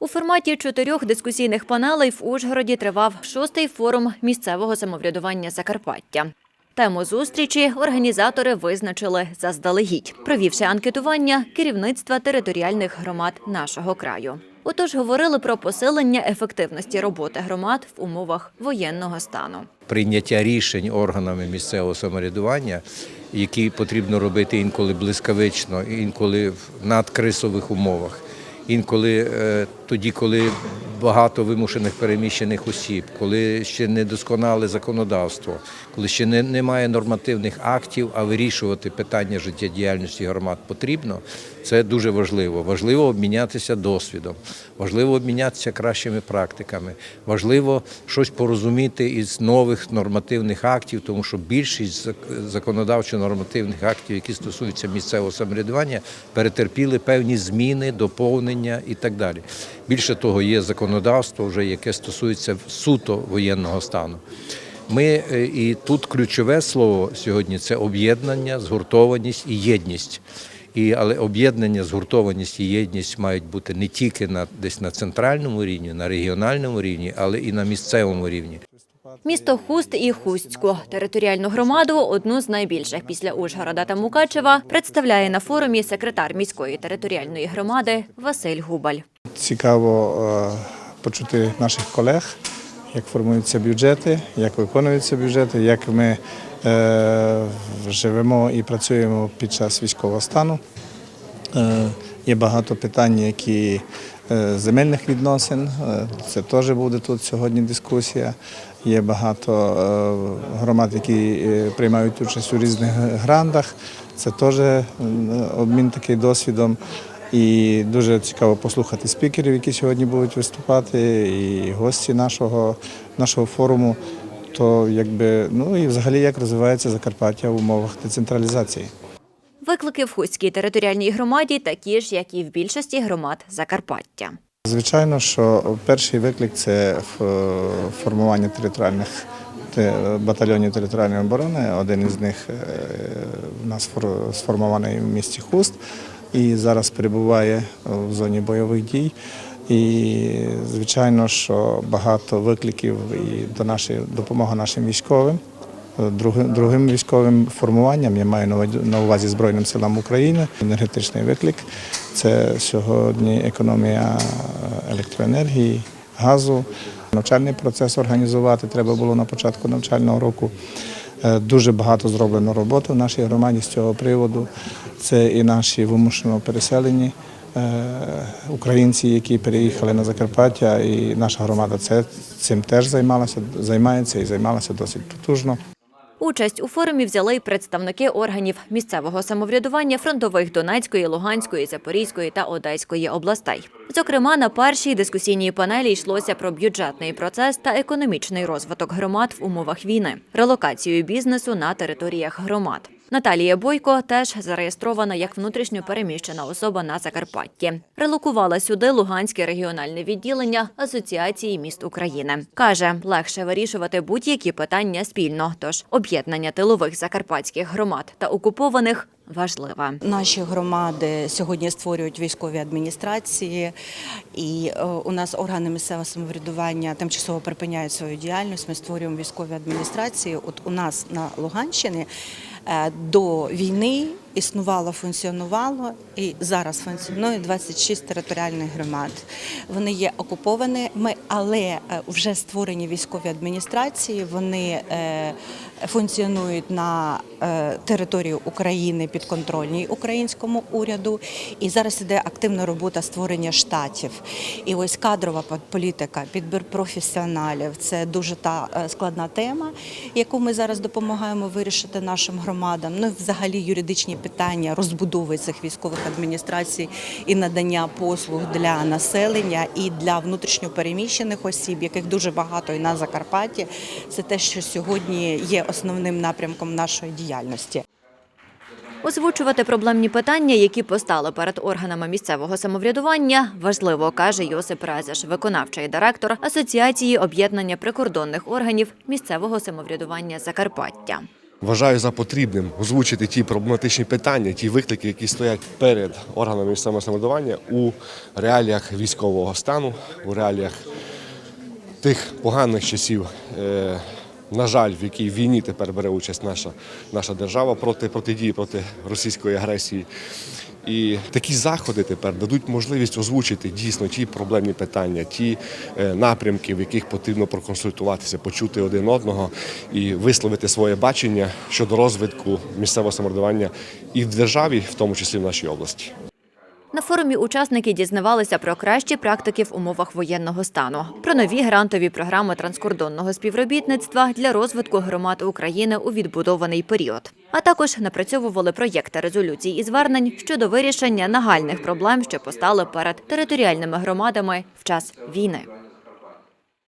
У форматі чотирьох дискусійних панелей в Ужгороді тривав шостий форум місцевого самоврядування Закарпаття. Тему зустрічі організатори визначили заздалегідь, провівши анкетування керівництва територіальних громад нашого краю. Отож говорили про посилення ефективності роботи громад в умовах воєнного стану. прийняття рішень органами місцевого самоврядування, які потрібно робити інколи блискавично, інколи в надкрисових умовах, інколи е, тоді, коли багато вимушених переміщених осіб, коли ще не досконале законодавство, коли ще не, немає нормативних актів, а вирішувати питання життєдіяльності громад потрібно. Це дуже важливо. Важливо обмінятися досвідом, важливо обмінятися кращими практиками, важливо щось порозуміти із нових нормативних актів, тому що більшість законодавчо-нормативних актів, які стосуються місцевого самоврядування, перетерпіли певні зміни, доповнення і так далі. Більше того, є законодавство, вже яке стосується суто воєнного стану. Ми е, і тут ключове слово сьогодні це об'єднання, згуртованість і єдність. І, але об'єднання, згуртованість і єдність мають бути не тільки на десь на центральному рівні, на регіональному рівні, але і на місцевому рівні. Місто Хуст і Хустську територіальну громаду, одну з найбільших після Ужгорода та Мукачева, представляє на форумі секретар міської територіальної громади Василь Губаль. Цікаво е, почути наших колег, як формуються бюджети, як виконуються бюджети, як ми е, живемо і працюємо під час військового стану. Е, Є багато питань, які земельних відносин. Це теж буде тут сьогодні дискусія. Є багато громад, які приймають участь у різних грантах. Це теж обмін такий досвідом. І дуже цікаво послухати спікерів, які сьогодні будуть виступати, і гості нашого, нашого форуму. То якби ну і взагалі як розвивається Закарпаття в умовах децентралізації. Виклики в Хустській територіальній громаді такі ж, як і в більшості громад Закарпаття. Звичайно, що перший виклик це формування територіальних батальйонів територіальної оборони. Один із них е, в нас фор- сформований в місті Хуст і зараз перебуває в зоні бойових дій. І звичайно, що багато викликів і до нашої допомоги нашим військовим. Другим, другим військовим формуванням я маю на увазі Збройним силам України. Енергетичний виклик це сьогодні економія електроенергії, газу. Навчальний процес організувати треба було на початку навчального року. Е, Дуже багато зроблено роботи в нашій громаді з цього приводу. Це і наші вимушено переселені е, українці, які переїхали на Закарпаття, і наша громада це цим теж займалася, займається і займалася досить потужно. Участь у форумі взяли й представники органів місцевого самоврядування фронтових Донецької, Луганської, Запорізької та Одеської областей. Зокрема, на першій дискусійній панелі йшлося про бюджетний процес та економічний розвиток громад в умовах війни, релокацію бізнесу на територіях громад. Наталія Бойко теж зареєстрована як внутрішньо переміщена особа на Закарпатті. Релокувала сюди Луганське регіональне відділення Асоціації міст України. Каже, легше вирішувати будь-які питання спільно. Тож об'єднання тилових закарпатських громад та окупованих важливе. Наші громади сьогодні створюють військові адміністрації, і е, у нас органи місцевого самоврядування тимчасово припиняють свою діяльність. Ми створюємо військові адміністрації. От у нас на Луганщині е, до війни існувало, функціонувало і зараз функціонує 26 територіальних громад. Вони є окупованими, але е, вже створені військові адміністрації. Вони е, функціонують на е, території України підконтрольній українському уряду. І зараз іде активна робота створення штатів. І ось кадрова політика, підбір професіоналів це дуже та складна тема, яку ми зараз допомагаємо вирішити нашим громадам. Ну взагалі юридичні питання розбудови цих військових адміністрацій і надання послуг для населення і для внутрішньопереміщених осіб, яких дуже багато і на Закарпатті. Це те, що сьогодні є основним напрямком нашої діяльності. Озвучувати проблемні питання, які постали перед органами місцевого самоврядування, важливо, каже Йосип Разяш, виконавчий директор Асоціації об'єднання прикордонних органів місцевого самоврядування Закарпаття. Вважаю за потрібним озвучити ті проблематичні питання, ті виклики, які стоять перед органами місцевого самоврядування у реаліях військового стану, у реаліях тих поганих часів, е, на жаль, в якій війні тепер бере участь наша, наша держава проти протидії проти російської агресії. І такі заходи тепер дадуть можливість озвучити дійсно ті проблемні питання, ті е, напрямки, в яких потрібно проконсультуватися, почути один одного і висловити своє бачення щодо розвитку місцевого самоврядування і в державі, в тому числі в нашій області. На форумі учасники дізнавалися про кращі практики в умовах воєнного стану, про нові грантові програми транскордонного співробітництва для розвитку громад України у відбудований період. А також напрацьовували проєкти резолюцій і звернень щодо вирішення нагальних проблем, що постали перед територіальними громадами в час війни.